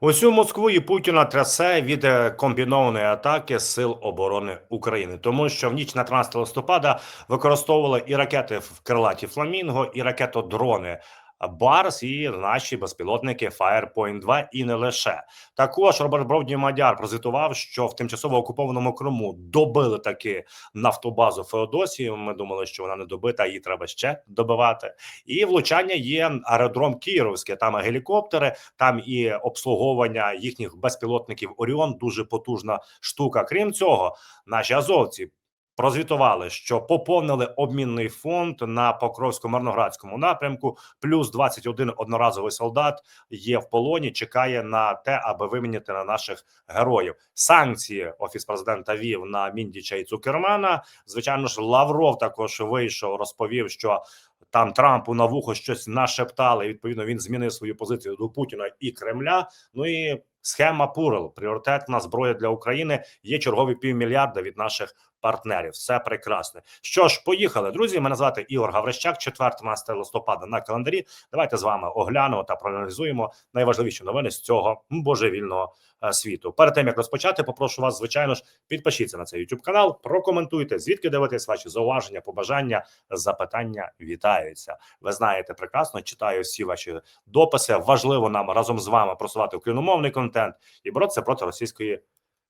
Усю Москву і Путіна трясе від е, комбінованої атаки Сил оборони України, тому що в ніч на 13 листопада використовували і ракети в крилаті Фламінго, і ракетодрони Барс, і наші безпілотники Firepoint 2 і не лише також Роберт Бровдій Мадяр прозвітував, що в тимчасово окупованому Криму добили таки нафтобазу Феодосію. Ми думали, що вона не добита, її треба ще добивати. І влучання є аеродром Кіровське. Там гелікоптери, там і обслуговування їхніх безпілотників Оріон. Дуже потужна штука. Крім цього, наші азовці. Прозвітували, що поповнили обмінний фонд на Покровсько-Мирноградському напрямку. Плюс 21 одноразовий солдат є в полоні. Чекає на те, аби виміняти на наших героїв. Санкції офіс президента вів на Міндіча і Цукермана. Звичайно ж, Лавров також вийшов, розповів, що там Трампу на вухо щось нашептали. Відповідно, він змінив свою позицію до Путіна і Кремля. Ну і схема Пурел, пріоритетна зброя для України. Є чергові півмільярда від наших партнерів. Все прекрасне. Що ж, поїхали, друзі. Мене звати Ігор Гаврищак, 14 листопада на календарі. Давайте з вами оглянемо та проаналізуємо найважливіші новини з цього божевільного е, світу. Перед тим як розпочати, попрошу вас, звичайно ж, підпишіться на цей YouTube канал, прокоментуйте, звідки дивитесь ваші зауваження, побажання, запитання вітаються. Ви знаєте прекрасно, читаю всі ваші дописи. Важливо нам разом з вами просувати україномовний контент і боротися проти російської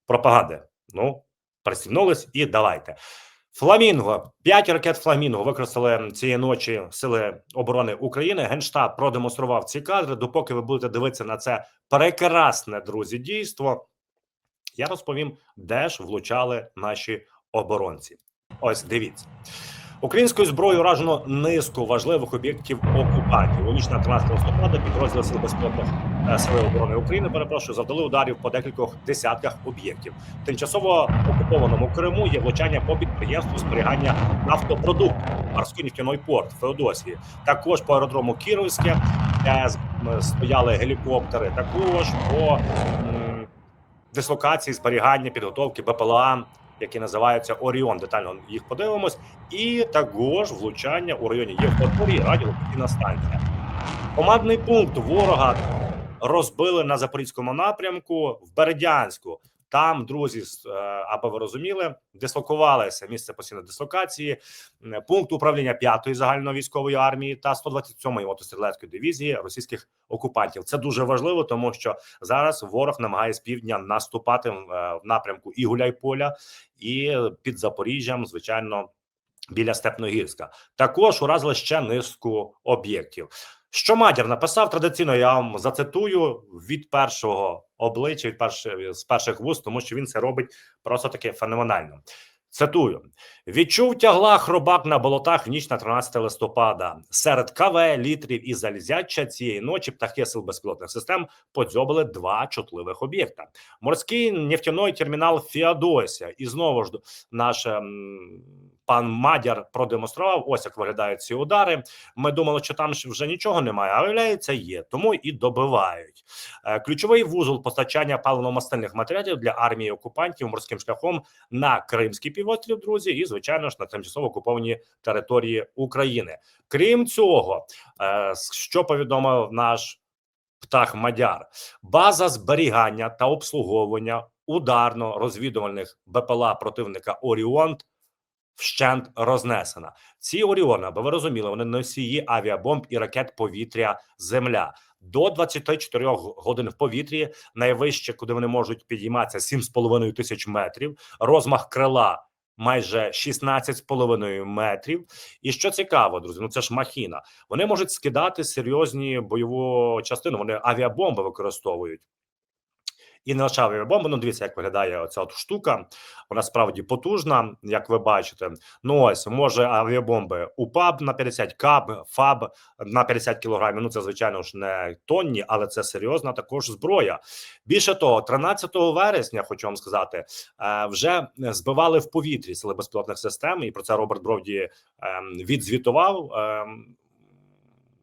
пропаганди. Ну пристібнулись і давайте. Фламінго, п'ять ракет Фламінго використали цієї ночі сили оборони України. Генштаб продемонстрував ці кадри. Допоки ви будете дивитися на це прекрасне друзі дійство, я розповім, де ж влучали наші оборонці. Ось дивіться. Українською зброєю уражено низку важливих об'єктів окупантів. У ніч на 13 листопада підрозділи сил е, сили оборони України перепрошую завдали ударів по декількох десятках об'єктів. В тимчасово окупованому Криму є влучання по підприємству зберігання нафтопродуктів морський нефтяний порт Феодосії. Також по аеродрому Кіровське стояли гелікоптери. Також по дислокації зберігання підготовки БПЛА. Які називаються Оріон, детально їх подивимось, і також влучання у районі Євпаторії радіолокаційна станція. Командний пункт ворога розбили на запорізькому напрямку в Бердянську. Там, друзі, е, аби ви розуміли, дислокувалися місце постійної дислокації, пункт управління 5-ї загальновійськової армії та 127-ї мотострілецької дивізії російських окупантів. Це дуже важливо, тому що зараз ворог намагається з півдня наступати е, в напрямку і Гуляйполя, і під Запоріжжям, звичайно, біля Степногірська. Також уразили ще низку об'єктів. Що Мадір написав традиційно, я вам зацитую від першого обличчя, від перших з перших вуст, тому що він це робить просто таки феноменально. Цитую: відчув тягла хробак на болотах в ніч на 13 листопада. Серед КВ, літрів і залізяча цієї ночі птахи сил безпілотних систем подзьобили два чутливих об'єкта: морський нефтяний термінал Феодосія. І знову ж наш ем, пан Мадяр продемонстрував. Ось як виглядають ці удари. Ми думали, що там вже нічого немає, а виявляється, є. Тому і добивають. Е, Ключовий вузол постачання паливно-мастильних матеріалів для армії окупантів морським шляхом на Кримський півострів, друзі, і звичайно ж на тимчасово окуповані території України. Крім цього, е, що повідомив наш птах Мадяр, база зберігання та обслуговування ударно-розвідувальних БПЛА противника Оріонт. Вщент рознесена. Ці Оріони, аби ви розуміли, вони носії авіабомб і ракет повітря Земля. До 24 годин в повітрі найвище, куди вони можуть підійматися, 7,5 тисяч метрів. Розмах крила майже 16,5 метрів. І що цікаво, друзі, ну це ж махіна. Вони можуть скидати серйозні бойову частину. Вони авіабомби використовують. І не лише авіабомби. Ну, дивіться, як виглядає оця от штука. Вона справді потужна, як ви бачите. Ну ось може авіабомби УПАБ на 50, КАБ, ФАБ на 50 кілограмів. Ну це звичайно ж не тонні, але це серйозна також зброя. Більше того, 13 вересня, хочу вам сказати, е, вже збивали в повітрі сили безпілотних систем, і про це Роберт Бровді ем, відзвітував.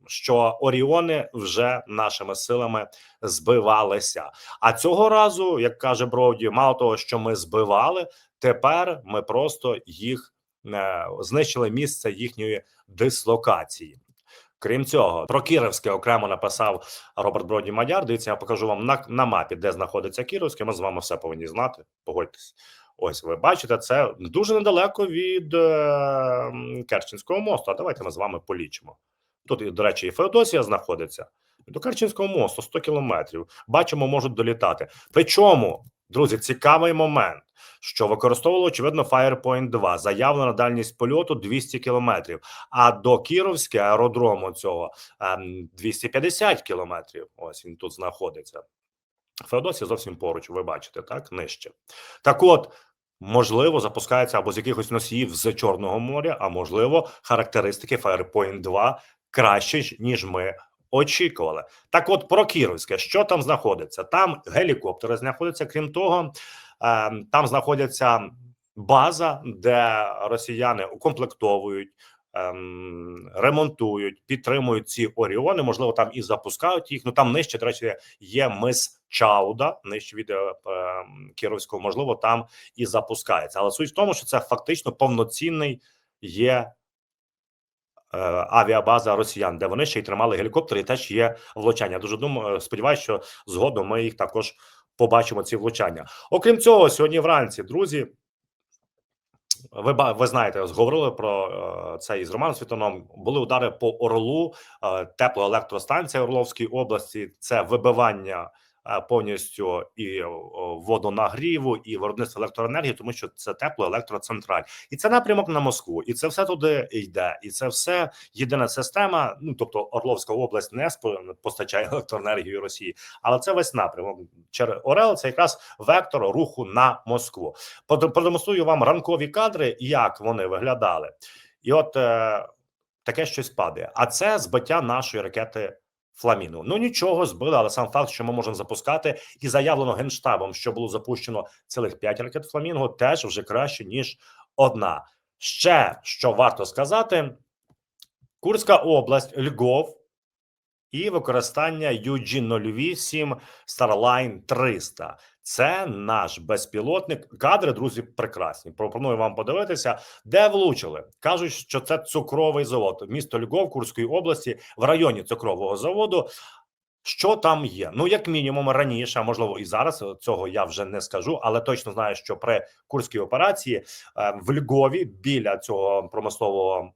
Що Оріони вже нашими силами збивалися. А цього разу, як каже Броуді, мало того, що ми збивали, тепер ми просто їх е, знищили місце їхньої дислокації. Крім цього, про Кіровське окремо написав Роберт Броді Мадяр. Дивіться, я покажу вам на, на мапі, де знаходиться Кіровське. Ми з вами все повинні знати. Погодьтесь. Ось ви бачите, це дуже недалеко від е, Керченського мосту. А давайте ми з вами полічимо. Тут, до речі, і Феодосія знаходиться. До Керченського мосту 100 кілометрів. Бачимо, можуть долітати. Причому, друзі, цікавий момент, що використовували, очевидно, Firepoint 2. Заявлена дальність польоту 200 кілометрів. А до Кіровське аеродрому цього ем, 250 кілометрів. Ось він тут знаходиться. Феодосія зовсім поруч, ви бачите, так нижче. Так, от можливо, запускається або з якихось носіїв з Чорного моря, а можливо, характеристики Firepoint 2 краще ніж ми очікували. Так, от про Кіровське, що там знаходиться? Там гелікоптери знаходяться. Крім того, е, там знаходяться база, де росіяни укомплектовують. ем, Ремонтують, підтримують ці Оріони. Можливо, там і запускають їх. Ну там нижче, до речі, є мис Чауда, нижче від е, е, Кіровського. Можливо, там і запускається. Але суть в тому, що це фактично повноцінний є авіабаза росіян, де вони ще й тримали гелікоптери, і теж є влучання. Дуже думаю, сподіваюся, що згодом ми їх також побачимо. Ці влучання. Окрім цього, сьогодні вранці, друзі. Ви ви знаєте, говорили про е, це із Романом Світоном. Були удари по Орлу, е, теплоелектростанція Орловській області. Це вибивання е, повністю і водонагріву, і виробництво електроенергії, тому що це теплоелектроцентраль, і це напрямок на Москву, і це все туди йде, і це все єдина система. Ну тобто Орловська область не постачає електроенергію Росії, але це весь напрямок. Через Орел це якраз вектор руху на Москву. Продемонструю вам ранкові кадри, як вони виглядали, і от е, таке щось падає. А це збиття нашої ракети Фламіну. Ну нічого збили, але сам факт, що ми можемо запускати, і заявлено генштабом, що було запущено цілих 5 ракет Фламінго, теж вже краще ніж одна. Ще що варто сказати: Курська область, Львов і використання UG-08 Starline 300. Це наш безпілотник. Кадри, друзі, прекрасні. Пропоную вам подивитися, де влучили. Кажуть, що це цукровий завод. Місто Львов Курської області в районі цукрового заводу. Що там є? Ну, як мінімум, раніше, можливо, і зараз цього я вже не скажу, але точно знаю, що при курській операції е, в Львові біля цього промислового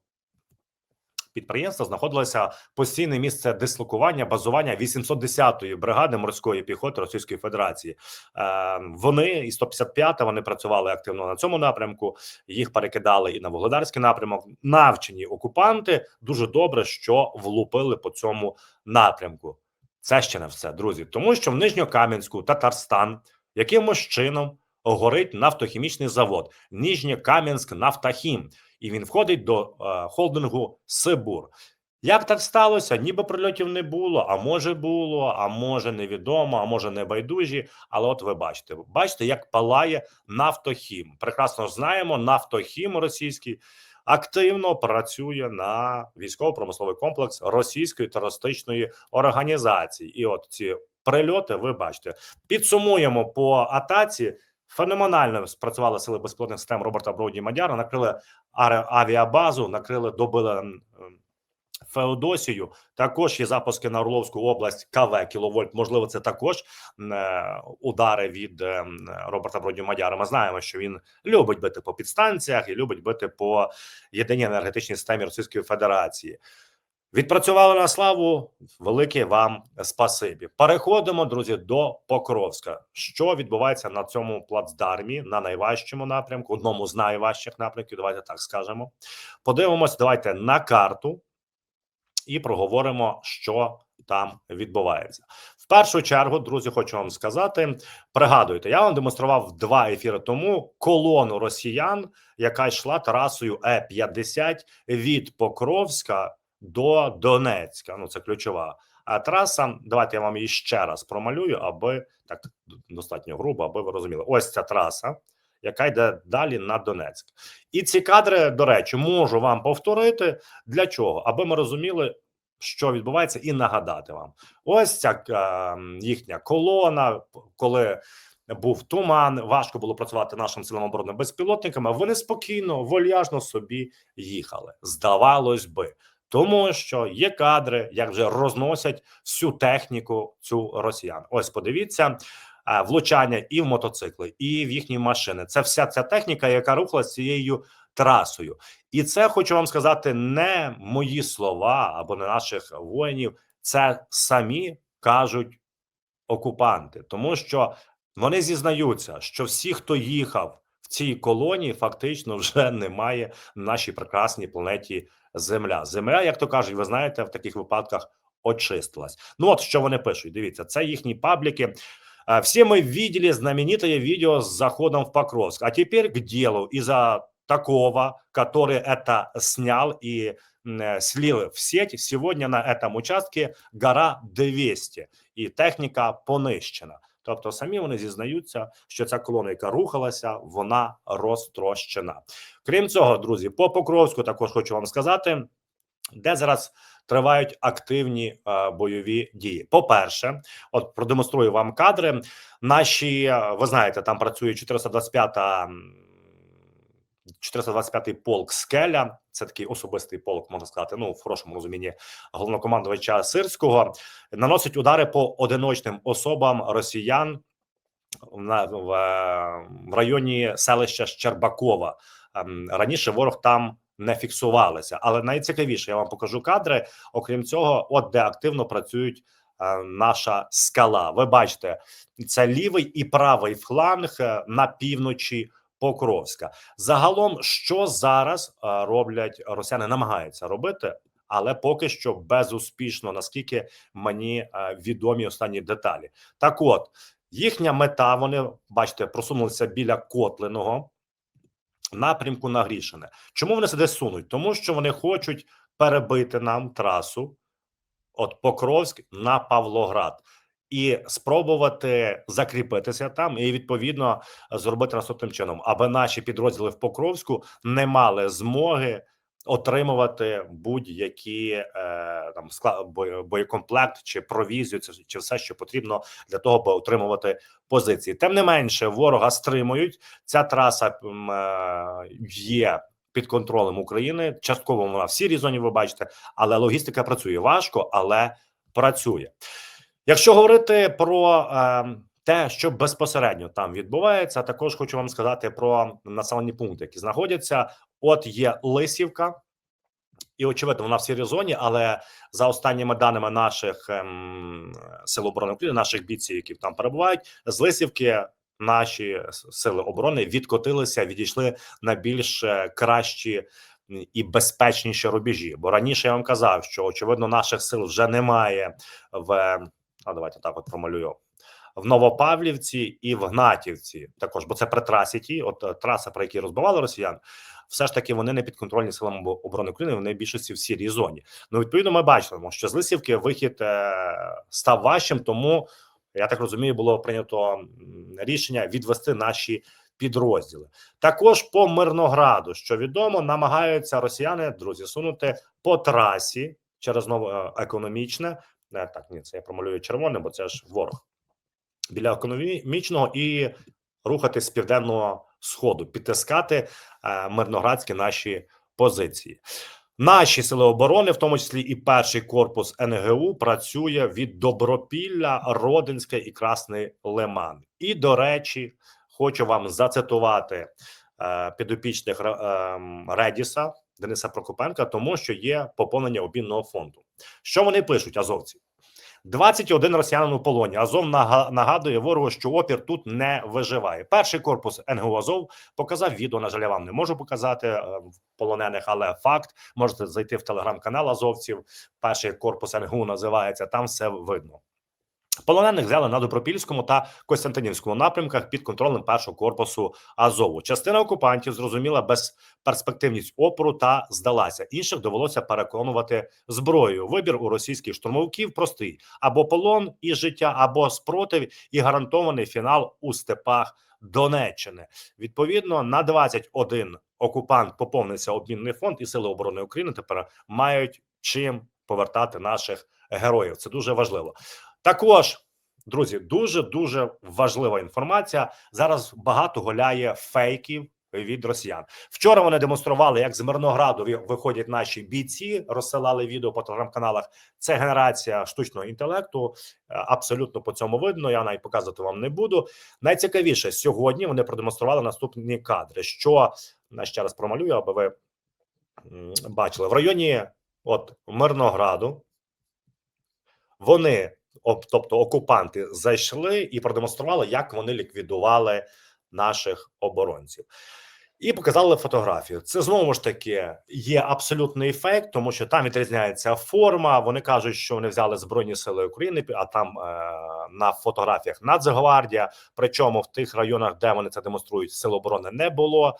підприємства знаходилося постійне місце дислокування базування 810-ї бригади морської піхоти Російської Федерації. Е, вони і 155-та вони працювали активно на цьому напрямку. Їх перекидали і на Вугледарський напрямок. Навчені окупанти дуже добре, що влупили по цьому напрямку. Це ще не все, друзі, тому що в Нижньокам'янську Татарстан якимось чином горить нафтохімічний завод Ніжньокам'янськ Нафтахім, і він входить до е, холдингу Сибур. Як так сталося? Ніби прильотів не було, а може було, а може невідомо, а може не байдужі. Але от ви бачите, бачите, як палає нафтохім. Прекрасно знаємо, нафтохім російський активно працює на військово-промисловий комплекс російської терористичної організації. І от ці прильоти, ви бачите, підсумуємо по атаці. Феноменально спрацювали сили безпілотних систем Роберта Броуді Мадяра, накрили авіабазу, накрили добили м, м, Феодосію. Також є запуски на Орловську область КВ кіловольт. Можливо, це також е, удари від е, м, Роберта Броді Мадяра. Ми знаємо, що він любить бити по підстанціях і любить бити по єдиній енергетичній системі Російської Федерації. Відпрацювали на славу. Велике вам спасибі. Переходимо, друзі, до Покровська. Що відбувається на цьому плацдармі на найважчому напрямку, одному з найважчих напрямків. Давайте так скажемо. Подивимось, давайте на карту і проговоримо, що там відбувається. В першу чергу, друзі, хочу вам сказати. Пригадуйте, я вам демонстрував два ефіри тому колону росіян, яка йшла трасою Е 50 від Покровська до Донецька. Ну це ключова. А траса, давайте я вам її ще раз промалюю, аби так достатньо грубо, аби ви розуміли. Ось ця траса, яка йде далі на Донецьк. І ці кадри, до речі, можу вам повторити. Для чого? Аби ми розуміли, що відбувається, і нагадати вам. Ось ця е, їхня колона, коли. Був туман, важко було працювати нашим силам оборони безпілотниками. Вони спокійно, вольяжно собі їхали. Здавалось би, Тому що є кадри, як вже розносять всю техніку цю росіян. Ось подивіться. Влучання і в мотоцикли, і в їхні машини. Це вся ця техніка, яка рухалась цією трасою. І це хочу вам сказати не мої слова або не наших воїнів. Це самі кажуть окупанти, тому що вони зізнаються, що всі, хто їхав в цій колонії, фактично вже немає на нашій прекрасній планеті Земля. Земля, як то кажуть, ви знаєте, в таких випадках очистилась. Ну от що вони пишуть. Дивіться, це їхні пабліки. А, Все мы видели знаменитое видео с заходом в Покровск. А теперь к делу. Из-за такого, который это снял и м, э, слил в сеть, сегодня на этом участке гора 200 і техніка понищена. Тобто самі вони зізнаються, що ця колона, яка рухалася, вона розтрощена. Крім цього, друзі, по Покровську також хочу вам сказати, де зараз тривають активні е, бойові дії. По-перше, от продемонструю вам кадри. Наші, е, ви знаєте, там працює 425-та. М, 425-й полк Скеля, це такий особистий полк, можна сказати, ну в хорошому розумінні головнокомандувача Сирського, наносить удари по одиночним особам росіян в, районі селища Щербакова. Ем, Раніше ворог там не фіксувалися, але найцікавіше я вам покажу кадри. Окрім цього, от де активно працюють е, наша скала. Ви бачите, це лівий і правий фланг е, на півночі Покровська. Загалом, що зараз е, роблять росіяни, намагаються робити, але поки що безуспішно, наскільки мені е, відомі останні деталі. Так, от їхня мета, вони бачите, просунулися біля Котлиного напрямку на Грішине. Чому вони сюди сунуть? Тому що вони хочуть перебити нам трасу от Покровськ на Павлоград. І спробувати закріпитися там, і відповідно зробити наступним чином, аби наші підрозділи в Покровську не мали змоги отримувати будь-які е, там скла- бо- боєкомплект чи провізію, чи, чи все, що потрібно для того, аби отримувати позиції. Тим не менше, ворога стримують. Ця траса е, є під контролем України. Частково вона в сірій зоні. Ви бачите, але логістика працює важко, але працює. Якщо говорити про е, те, що безпосередньо там відбувається, також хочу вам сказати про населені пункти, які знаходяться. От є Лисівка, і очевидно, вона в сірій зоні, але за останніми даними наших ем, сил оборони України, наших бійців, які там перебувають, з Лисівки наші сили оборони відкотилися, відійшли на більш е, кращі і безпечніші рубежі. Бо раніше я вам казав, що очевидно наших сил вже немає в а давайте так от промалюю. В Новопавлівці і в Гнатівці також, бо це при трасі ті, от е, траса, про які розбивали росіян, все ж таки вони не підконтрольні силам оборони України. Вони в більшості в сірій зоні. Ну відповідно, ми бачимо, що з Лисівки вихід е, став важчим, тому я так розумію, було прийнято рішення відвести наші підрозділи. Також по Мирнограду, що відомо, намагаються росіяни друзі сунути по трасі через нове економічне. Не так, ні, це я промалюю червоним, бо це ж ворог біля економічного і рухати з південного сходу, підтискати е, мирноградські наші позиції. Наші сили оборони, в тому числі і перший корпус НГУ, працює від Добропілля, Родинське і Красний Лиман. І до речі, хочу вам зацитувати е, підопічних ем, Редіса Дениса Прокопенка, тому що є поповнення обмінного фонду. Що вони пишуть, азовці? 21 росіянин у полоні. Азов нага- нагадує ворогу, що опір тут не виживає. Перший корпус НГУ Азов показав відео. На жаль, я вам не можу показати е, полонених, але факт можете зайти в телеграм-канал Азовців. Перший корпус НГУ називається. Там все видно. Полонених взяли на Добропільському та Костянтинівському напрямках під контролем першого корпусу Азову. Частина окупантів зрозуміла безперспективність опору та здалася. Інших довелося переконувати зброєю. Вибір у російських штурмовиків простий: або полон і життя, або спротив і гарантований фінал у степах Донеччини. Відповідно, на 21 окупант поповнився обмінний фонд, і сили оборони України тепер мають чим повертати наших героїв. Це дуже важливо. Також, друзі, дуже дуже важлива інформація. Зараз багато гуляє фейків від росіян. Вчора вони демонстрували, як з Мирнограду виходять наші бійці, розсилали відео по телеграм-каналах. Це генерація штучного інтелекту. Е, Абсолютно по цьому видно. Я навіть показувати вам не буду. Найцікавіше сьогодні вони продемонстрували наступні кадри. Що ще раз промалюю, аби ви бачили в районі от Мирнограду. Вони, тобто окупанти, зайшли і продемонстрували, як вони ліквідували наших оборонців. І показали фотографію. Це знову ж таки є абсолютний фейк, тому що там відрізняється форма. Вони кажуть, що вони взяли збройні сили України, а там е, на фотографіях Нацгвардія. Причому в тих районах, де вони це демонструють, сил оборони не було.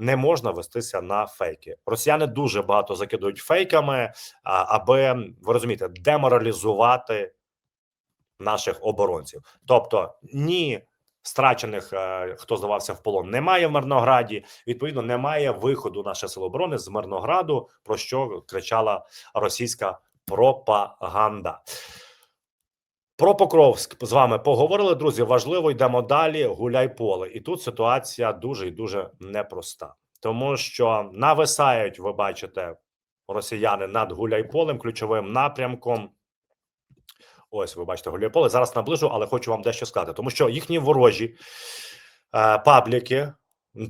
Не можна вестися на фейки. Росіяни дуже багато закидують фейками, аби ви розумієте, деморалізувати наших оборонців. Тобто, ні страчених, е, хто здавався в полон, немає в Мирнограді. Відповідно, немає виходу наших сил оборони з Мирнограду, про що кричала російська пропаганда. Про Покровськ з вами поговорили, друзі. Важливо, йдемо далі. Гуляй поле. І тут ситуація дуже і дуже непроста, тому що нависають, ви бачите, росіяни над Гуляйполем, ключовим напрямком. Ось ви бачите Гуляйполе. Зараз наближу, але хочу вам дещо сказати, тому що їхні ворожі е, пабліки,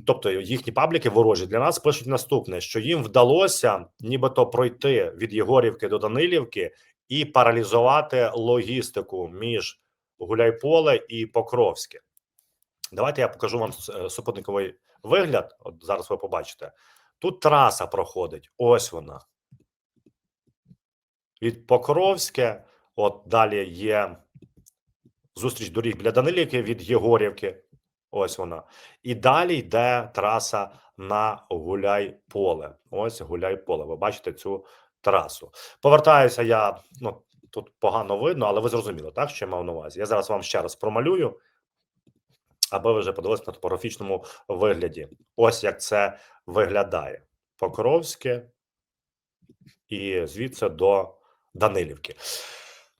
тобто їхні пабліки ворожі для нас пишуть наступне: що їм вдалося нібито пройти від Єгорівки до Данилівки і паралізувати логістику між Гуляйполе і Покровське. Давайте я покажу вам е, супутниковий вигляд. От зараз ви побачите. Тут траса проходить. Ось вона. Від Покровське. От далі є зустріч доріг біля Данилівки від Єгорівки. Ось вона. І далі йде траса на Гуляй-Поле. Ось Гуляй-Поле. Ви бачите цю трасу. Повертаюся я. Ну тут погано видно, але ви зрозуміли, так що я мав на увазі. Я зараз вам ще раз промалюю, аби ви вже подивилися на топографічному вигляді. Ось як це виглядає: Покровське і звідси до Данилівки.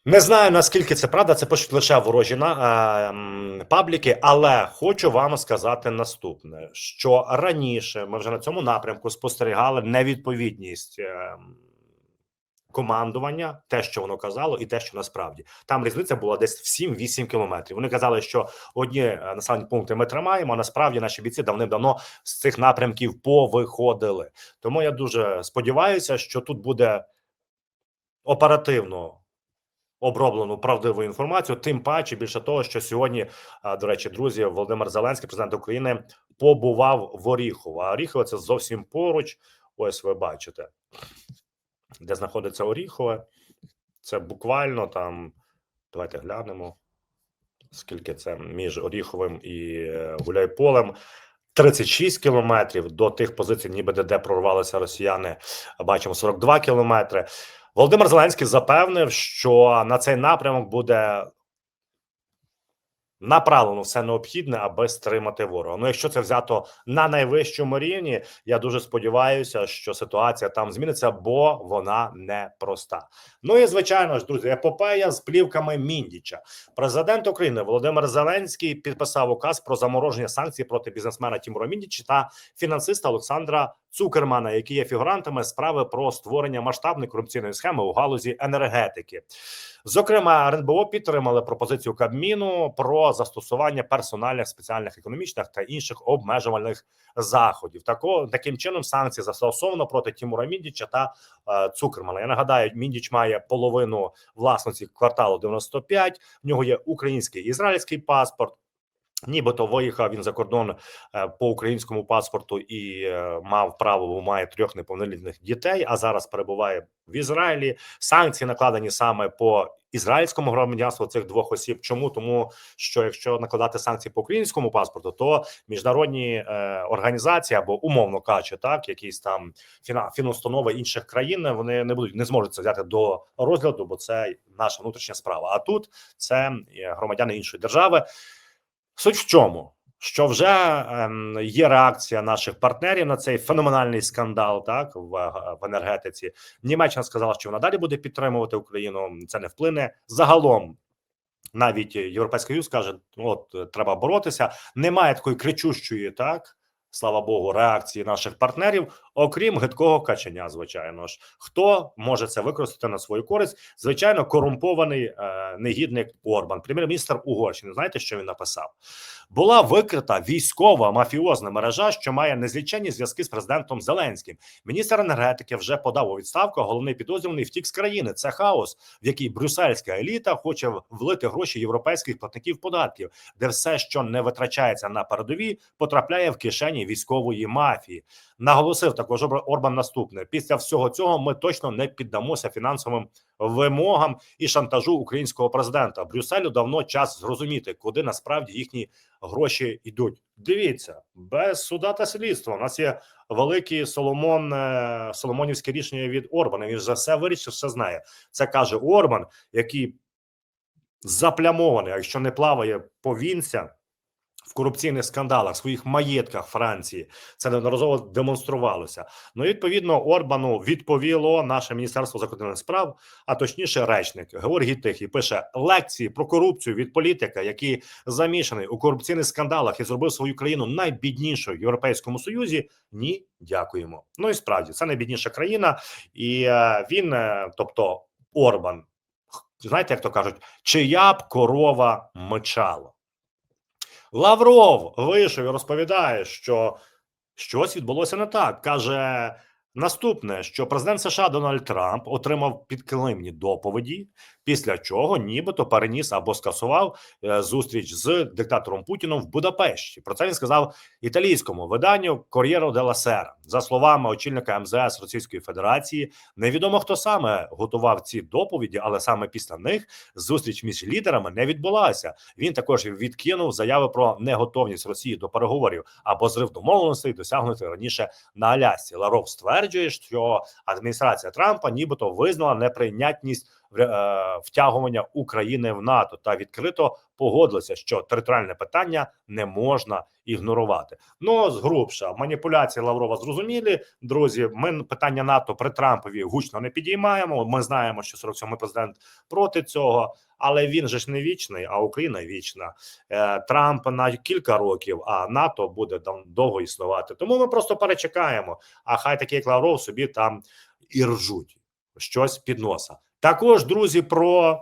Не знаю наскільки це правда. Це пишуть лише ворожі на е, пабліки, але хочу вам сказати наступне: що раніше ми вже на цьому напрямку спостерігали невідповідність. е, Командування, те, що воно казало, і те, що насправді там різниця була десь в 7-8 кілометрів. Вони казали, що одні е, населені пункти ми тримаємо. а насправді наші бійці давним-давно з цих напрямків повиходили. Тому я дуже сподіваюся, що тут буде оперативно оброблену правдиву інформацію. Тим паче, більше того, що сьогодні, до речі, друзі, Володимир Зеленський, президент України, побував в Оріхово. А Оріхово це зовсім поруч. Ось ви бачите, де знаходиться Оріхове. Це буквально там. Давайте глянемо. Скільки це між Оріховим і е, Гуляйполем. 36 кілометрів до тих позицій, ніби де, де прорвалися росіяни. Бачимо 42 кілометри. Володимир Зеленський запевнив, що на цей напрямок буде направлено все необхідне, аби стримати ворога. Ну, якщо це взято на найвищому рівні, я дуже сподіваюся, що ситуація там зміниться, бо вона непроста. Ну і звичайно ж, друзі, епопея з плівками Міндіча. Президент України Володимир Зеленський підписав указ про замороження санкцій проти бізнесмена Тімура Міндіча та фінансиста Олександра Цукермана, які є фігурантами справи про створення масштабної корупційної схеми у галузі енергетики. Зокрема, РНБО підтримали пропозицію Кабміну про застосування персональних спеціальних економічних та інших обмежувальних заходів. Тако таким чином санкції застосовано проти Тімура Міндіча та е, Цукермана. Я нагадаю, Міндіч має половину власності кварталу 95, В нього є український і ізраїльський паспорт. Нібито виїхав він за кордон е, по українському паспорту і е, мав право, бо має трьох неповнолітніх дітей. А зараз перебуває в Ізраїлі. Санкції накладені саме по ізраїльському громадянству цих двох осіб. Чому тому, що якщо накладати санкції по українському паспорту, то міжнародні е, організації або умовно кажучи, так якісь там фінустанови інших країн вони не будуть не зможуть це взяти до розгляду, бо це наша внутрішня справа. А тут це громадяни іншої держави. Суть в чому? Що вже ем, є реакція наших партнерів на цей феноменальний скандал, так в, в енергетиці. Німеччина сказала, що вона далі буде підтримувати Україну. Це не вплине загалом. Навіть Європейський Союз каже, от треба боротися. Немає такої кричущої так слава Богу, реакції наших партнерів, окрім гидкого каченя. Звичайно ж, хто може це використати на свою користь? Звичайно, корумпований е, негідник Орбан, прем'єр-міністр Угорщини. Знаєте, що він написав? Була викрита військова мафіозна мережа, що має незліченні зв'язки з президентом Зеленським. Міністр енергетики вже подав у відставку. Головний підозрюваний втік з країни. Це хаос, в який брюссельська еліта хоче влити гроші європейських платників податків, де все, що не витрачається на передові, потрапляє в кишені військової мафії. Наголосив також Ор- Орбан наступне: після всього цього ми точно не піддамося фінансовим вимогам і шантажу українського президента. Брюсселю давно час зрозуміти, куди насправді їхні гроші йдуть. Дивіться, без суда та слідства. У нас є великий Соломон е, Соломонівське рішення від Орбана. Він же все вирішив, все знає. Це каже Орбан, який заплямований, якщо не плаває повінця в корупційних скандалах, своїх маєтках Франції. Це неодноразово демонструвалося. Ну, відповідно, Орбану відповіло наше міністерство закордонних справ, а точніше, речник Георгій Тихий пише лекції про корупцію від політика, який замішаний у корупційних скандалах і зробив свою країну найбіднішою в Європейському Союзі. Ні, дякуємо. Ну і справді це найбідніша країна, і е, він, е, тобто Орбан, знаєте, як то кажуть, чия б корова мечала. Лавров вийшов і розповідає, що щось відбулося не так. Каже наступне: що президент США Дональд Трамп отримав підкилимні доповіді, після чого нібито переніс або скасував е, зустріч з диктатором Путіном в Будапешті. Про це він сказав італійському виданню Кор'єро де Сера. За словами очільника МЗС Російської Федерації, невідомо хто саме готував ці доповіді, але саме після них зустріч між лідерами не відбулася. Він також відкинув заяви про неготовність Росії до переговорів або зрив домовленостей, досягнути раніше на Алясці. Ларов стверджує, що адміністрація Трампа нібито визнала неприйнятність втягування України в НАТО та відкрито погодилася, що територіальне питання не можна ігнорувати. Ну згрубша маніпуляції Лаврова зрозумілі. Друзі, ми питання НАТО при Трампові гучно не підіймаємо. Ми знаємо, що 47-й президент проти цього, але він же ж не вічний, а Україна вічна. Е, Трамп на кілька років, а НАТО буде там довго існувати. Тому ми просто перечекаємо. А хай такі як Лавров собі там і ржуть щось під носа. Також друзі про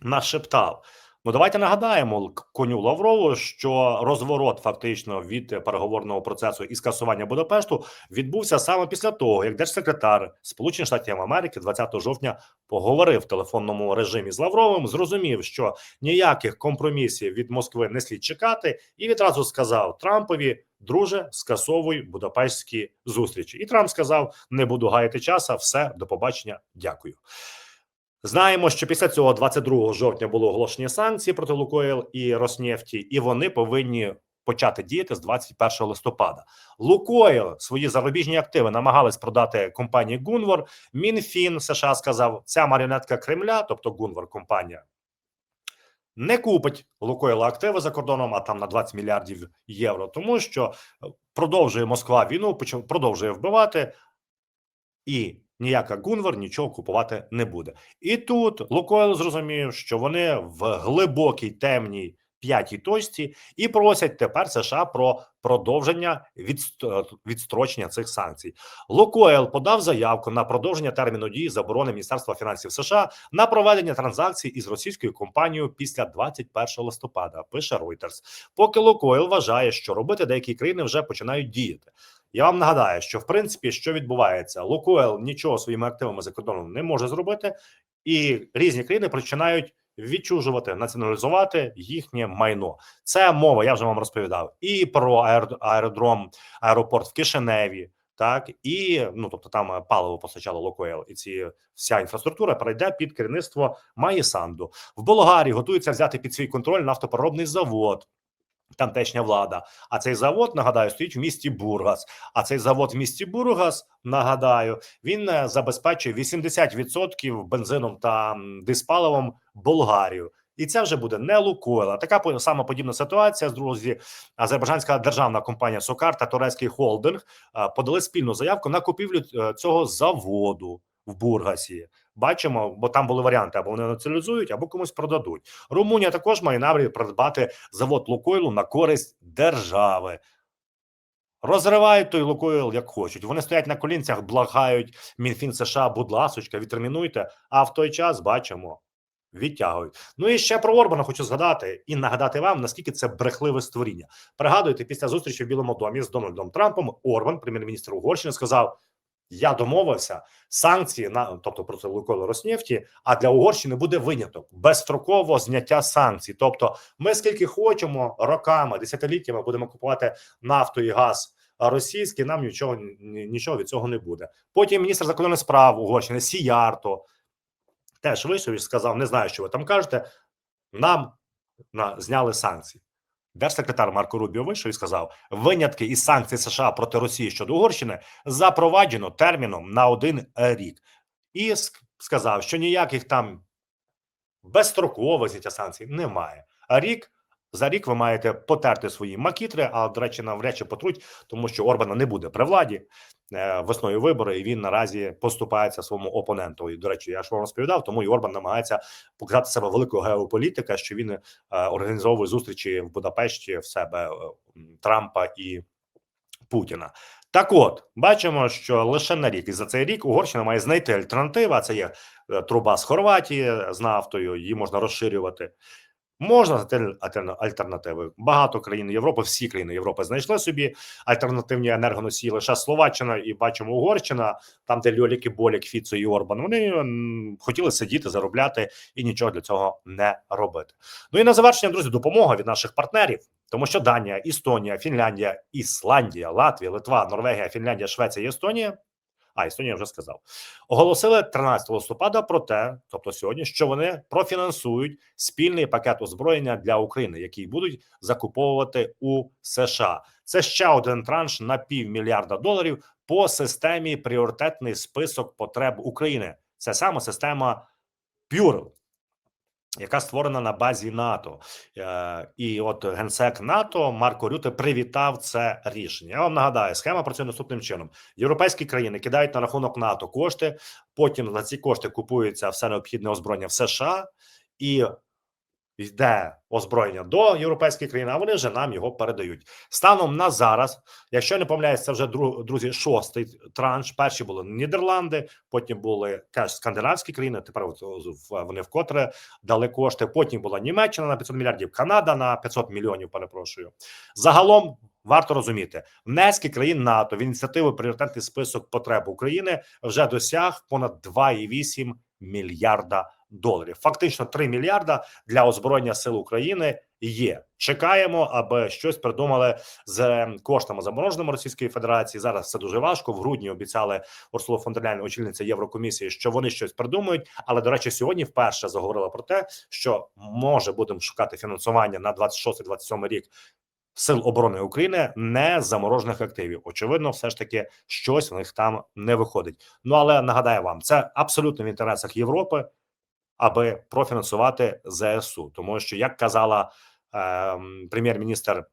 нашептав. Ну, давайте нагадаємо коню Лаврову, що розворот фактично від переговорного процесу і скасування Будапешту відбувся саме після того, як держсекретар Сполучених Штатів Америки 20 жовтня поговорив в телефонному режимі з Лавровим, зрозумів, що ніяких компромісів від Москви не слід чекати, і відразу сказав Трампові: друже, скасовуй Будапештські зустрічі. І Трамп сказав: не буду гаяти часу, все, до побачення, дякую. Знаємо, що після цього 22 жовтня було оголошені санкції проти Лукойл і Роснефті, і вони повинні почати діяти з 21 листопада. Лукойл свої зарубіжні активи намагались продати компанії Гунвор. Мінфін США сказав, ця маріонетка Кремля, тобто Гунвор компанія. Не купить Лукойла активи за кордоном, а там на 20 мільярдів євро, тому що продовжує Москва війну, продовжує вбивати, і ніяка Гунвер нічого купувати не буде. І тут Лукойл зрозумів, що вони в глибокій темній п'ятій точці і просять тепер США про продовження відстрочення цих санкцій. Лукойл подав заявку на продовження терміну дії заборони Міністерства фінансів США на проведення транзакцій із російською компанією після 21 листопада. Пише Reuters. Поки Лукойл вважає, що робити деякі країни вже починають діяти. Я вам нагадаю, що в принципі що відбувається, Лукойл нічого своїми активами за кордоном не може зробити, і різні країни починають відчужувати, націоналізувати їхнє майно. Це мова. Я вже вам розповідав і про аер- аеродром, аеропорт в Кишиневі. Так і ну тобто там е, паливо постачало Лукойл, і ці вся інфраструктура перейде під керівництво Маїсанду. В Болгарії готується взяти під свій контроль нафтопереробний завод. Тамтешня влада. А цей завод, нагадаю, стоїть в місті Бургас. А цей завод в місті Бургас, нагадаю, він е, забезпечує 80% бензином та диспаливом Болгарію. І це вже буде не Лукойл. А Така сама подібна ситуація. Друзі, азербайджанська державна компанія Сокар та турецький холдинг е, подали спільну заявку на купівлю е, цього заводу в Бургасі. Бачимо, бо там були варіанти: або вони націоналізують, або комусь продадуть. Румунія також має намір придбати завод Лукойлу на користь держави. Розривають той Лукойл як хочуть. Вони стоять на колінцях, благають Мінфін США, будь ласочка, відтермінуйте. А в той час бачимо, відтягують. Ну і ще про Орбана хочу згадати і нагадати вам, наскільки це брехливе створіння. Пригадуєте, після зустрічі в Білому домі з Дональдом Трампом Орбан, прем'єр-міністр Угорщини, сказав: Я домовився санкції на тобто проти Лукойлу Роснефті, а для Угорщини буде виняток безстроково зняття санкцій. Тобто, ми скільки хочемо роками, десятиліттями будемо купувати нафту і газ російський. Нам нічого нічого від цього не буде. Потім міністр закордонних справ Угорщини Сіярто теж вийшов і сказав: не знаю, що ви там кажете. Нам на зняли санкції. Держсекретар Марко Рубіо вийшов і сказав: винятки із санкцій США проти Росії щодо Угорщини запроваджено терміном на один рік, і сказав, що ніяких там безстрокових зняття санкцій немає. А рік за рік ви маєте потерти свої макітри. А до речі, навряд чи потруть, тому що Орбана не буде при владі е, весною вибори, і він наразі поступається своєму опоненту. І до речі, я ж вам розповідав, тому і Орбан намагається показати себе великого геополітика, що він е, організовує зустрічі в Будапешті в себе е, Трампа і Путіна. Так, от бачимо, що лише на рік, і за цей рік Угорщина має знайти альтернативу. Це є труба з Хорватії з нафтою, її можна розширювати. Можна альтернативи. Багато країн Європи, всі країни Європи знайшли собі альтернативні енергоносії. Лише Словаччина і бачимо Угорщина, там, де Льоліки, Болік, Фіцо і Орбан. Вони хотіли сидіти, заробляти і нічого для цього не робити. Ну і на завершення, друзі, допомога від наших партнерів, тому що Данія, Істонія, Фінляндія, Ісландія, Латвія, Литва, Норвегія, Фінляндія, Швеція і Естонія. А Естонія вже сказав. Оголосили 13 листопада про те, тобто сьогодні, що вони профінансують спільний пакет озброєння для України, який будуть закуповувати у США. Це ще один транш на півмільярда доларів по системі пріоритетний список потреб України. Це саме система Пюрл, яка створена на базі НАТО. Е, І от генсек НАТО Марко Рюте привітав це рішення. Я вам нагадаю, схема працює наступним чином: європейські країни кидають на рахунок НАТО кошти. Потім на ці кошти купується все необхідне озброєння в США і. Йде озброєння до європейських країн, а вони вже нам його передають. Станом на зараз, якщо не помиляюсь, це вже дру- друзі, шостий транш. Перші були Нідерланди, потім були теж скандинавські країни. Тепер вони вкотре дали кошти. Потім була Німеччина на 500 мільярдів, Канада на 500 мільйонів. Перепрошую. Загалом варто розуміти, внески країн НАТО в ініціативу пріоритетний список потреб України вже досяг понад 2,8 мільярда доларів. Фактично 3 мільярда для озброєння сил України є. Чекаємо, аби щось придумали з коштами замороженими Російської Федерації. Зараз це дуже важко. В грудні обіцяли Урсула фон очільниця Єврокомісії, що вони щось придумають. Але до речі, сьогодні вперше заговорила про те, що може будемо шукати фінансування на 26-27 рік. Сил оборони України не заморожених активів. Очевидно, все ж таки щось в них там не виходить. Ну але нагадаю вам, це абсолютно в інтересах Європи, аби профінансувати ЗСУ, тому що як казала ем, прем'єр-міністр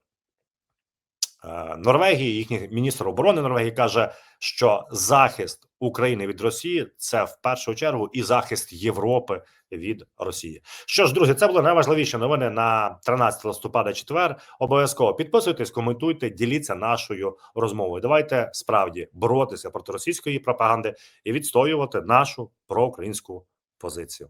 е, Норвегії, їхній міністр оборони Норвегії каже, що захист України від Росії це в першу чергу і захист Європи від Росії. Що ж, друзі, це були найважливіші новини на 13 листопада. Четвер. Обов'язково підписуйтесь, коментуйте, діліться нашою розмовою. Давайте справді боротися проти російської пропаганди і відстоювати нашу проукраїнську позицію.